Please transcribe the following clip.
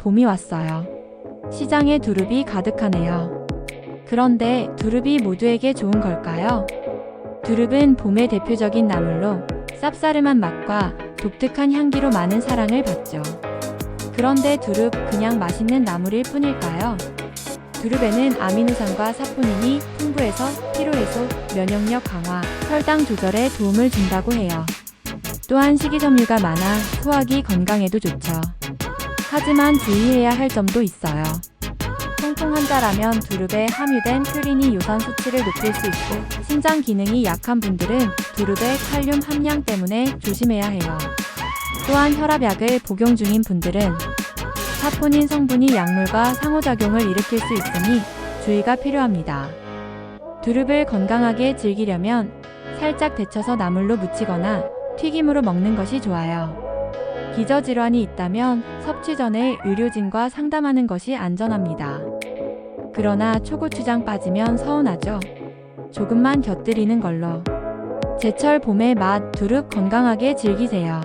봄이 왔어요. 시장에 두릅이 가득하네요. 그런데 두릅이 모두에게 좋은 걸까요? 두릅은 봄의 대표적인 나물로 쌉싸름한 맛과 독특한 향기로 많은 사랑을 받죠. 그런데 두릅 그냥 맛있는 나물일 뿐일까요? 두릅에는 아미노산과 사포닌이 풍부해서 피로 해소, 면역력 강화, 혈당 조절에 도움을 준다고 해요. 또한 식이섬유가 많아 소화기 건강에도 좋죠. 하지만 주의해야 할 점도 있어요. 통풍 환자라면 두릅에 함유된 프리니 요산 수치를 높일 수 있고 신장 기능이 약한 분들은 두릅의 칼륨 함량 때문에 조심해야 해요. 또한 혈압약을 복용 중인 분들은 사포닌 성분이 약물과 상호작용을 일으킬 수 있으니 주의가 필요합니다. 두릅을 건강하게 즐기려면 살짝 데쳐서 나물로 무치거나 튀김으로 먹는 것이 좋아요. 기저질환이 있다면 섭취 전에 의료진과 상담하는 것이 안전합니다. 그러나 초고추장 빠지면 서운하죠. 조금만 곁들이는 걸로. 제철 봄의 맛 두릅 건강하게 즐기세요.